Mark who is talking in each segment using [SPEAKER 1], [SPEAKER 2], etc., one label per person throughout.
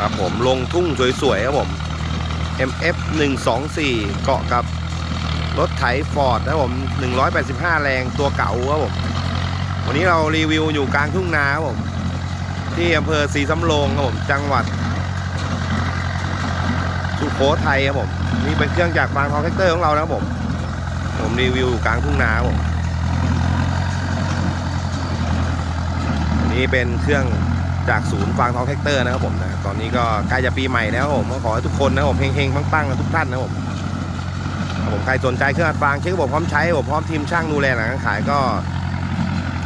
[SPEAKER 1] ครับผมลงทุ่งสวยๆครับผม MF 124 เกาะกับรถไถฟอร์ดนะครับผม 185 แรงตัวเก่าครับผม วันนี้เรารีวิวอยู่กลางทุ่งนาครับผม ที่อำเภอศรีสำโรงครับผม จังหวัด สุโขทัยครับผม นี่เป็นเครื่องจากฟางทองแท็กเตอร์ของเรานะครับผม ผมรีวิวอยู่กลางทุ่งนาครับผมนนี้เป็นเครื่อง จากศูนย์ฟางทองแท็กเตอร์นะครับผมนะตอนนี้ก็ใกล้จะปีใหม่แล้วผมก็ขอให้ทุกคนนะครับผมเฮงๆปังๆกันทุกท่านนะครับผมผมใครสนใจเครื่องอัดฟางเช็คระบบพร้อมใช้ผมพร้อมทีมช่างดูแลหลังการขายก็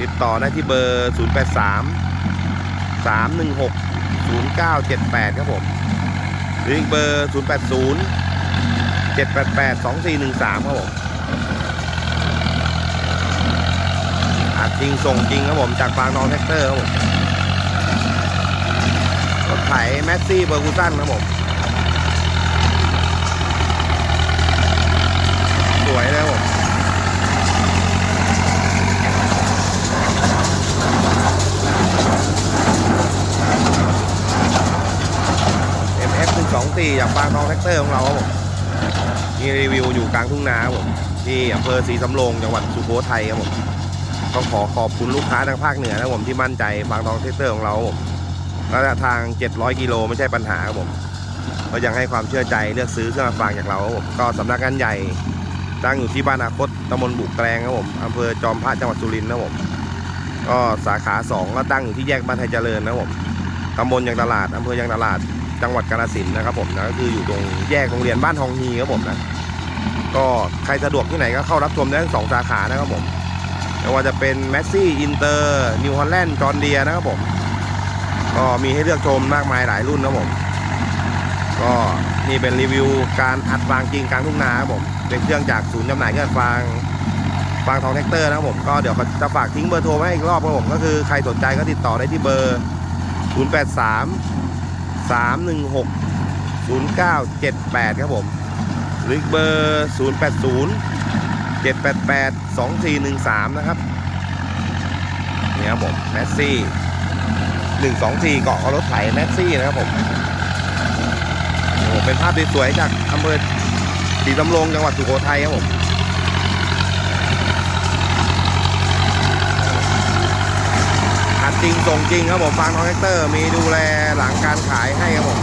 [SPEAKER 1] ติดต่อได้ที่เบอร์ 0 8 3 3 1 6 0 9 7 8 ครับผม หรืออีกเบอร์ 0 8 0 7 8 8 2 4 1 3 ครับผมอัดจริงส่งจริงครับผมจากฟางทองแท็กเตอร์ครับผม รถไถแมสซี่เบอร์กูสันครับผม สวยเลยครับผม MF 1 2 4จากฟางทองแท็กเตอร์ของเราครับผมนี่รีวิวอยู่กลางทุ่งนาครับผมที่อำเภอศรีสำโรงจังหวัดสุโขทัยครับผมต้องขอขอบคุณลูกค้าทางภาคเหนือนะผมที่มั่นใจฟางทองแท็กเตอร์ของเราครับผม ระยะทาง 700 กิโลไม่ใช่ปัญหาครับผมก็ยังให้ความเชื่อใจเลือกซื้อเครื่องฟางจากเราครับผมก็สำนักงานใหญ่ตั้งอยู่ที่บ้านอาคตตำบลบุกแกลงครับผมอำเภอจอมพระจังหวัดสุรินทร์นะครับผมก็สาขา 2 ก็ตั้งอยู่ที่แยกบ้านไทยเจริญนะครับผมตำบลยางตลาดอำเภอยางตลาดจังหวัดกาฬสินธุ์นะครับผมนะก็คืออยู่ตรงแยกโรงเรียนบ้านทองฮีครับผมนะก็ใครสะดวกที่ไหนก็เข้ารับชมได้ทั้งสองสาขานะครับผมไม่ว่าจะเป็นแมสซี่อินเตอร์นิวฮอลแลนด์จอร์เดียนะครับผม ก็มีให้เลือกชมมากมายหลายรุ่นนะผม ก็นี่เป็นรีวิวการอัดฟางจริงกลางทุ่งนาครับผม เป็นเครื่องจากศูนย์จำหน่ายเครื่องฟางฟางทองแท็กเตอร์นะครับผมก็เดี๋ยวจะฝากทิ้งเบอร์โทรไว้ให้อีกรอบครับผมก็คือใครสนใจก็ติดต่อได้ที่เบอร์ 083 316 0978 ครับผม หรือเบอร์ 080 788 2413 นะครับนี่ครับผมแมสซี่ 124 เกาะเอรถไถแมสซี่นะครับผมโอ้โหเป็นภาพสวยๆจากอำเภอศรีสำโรงจังหวัดสุโขทัยครับผมอัดจริงส่งจริงครับผมฟางทองแท็กเตอร์มีดูแลหลังการขายให้ครับผม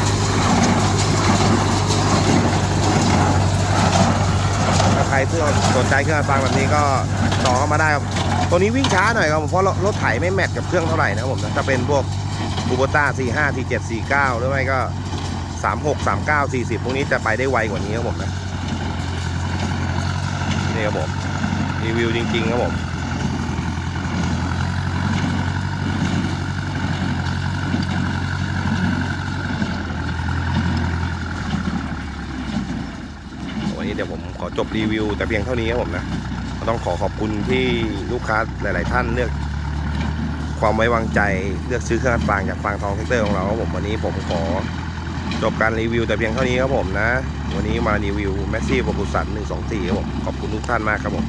[SPEAKER 1] ถ้าใครเพื่อสนใจเครื่องอัดฟางแบบนี้ก็ต่อเข้ามาได้ครับ ตัวนี้วิ่งช้าหน่อยครับผมเพราะรถไถไม่แมทกับเครื่องเท่าไหร่นะครับผมนะจะเป็นพวกบูโบต้า45 47 49หรือไม่ก็36 39 40พวกนี้จะไปได้ไวกว่านี้ครับผมนะนี่ครับผมรีวิวจริงๆครับผมวันนี้เดี๋ยวผมขอจบรีวิวแต่เพียงเท่านี้ครับผมนะ ก็ต้องขอขอบคุณที่ลูกค้าหลาย ๆ ท่านเลือกความไว้วางใจเลือกซื้อเครื่องอัดฟางจากฟางทองแท็กเตอร์ของเราครับผมวันนี้ผมขอจบการรีวิวแต่เพียงเท่านี้ครับผมนะ วันนี้มารีวิวแมสซี่โฟกุสัน124ครับผมขอบคุณทุกท่านมากครับผม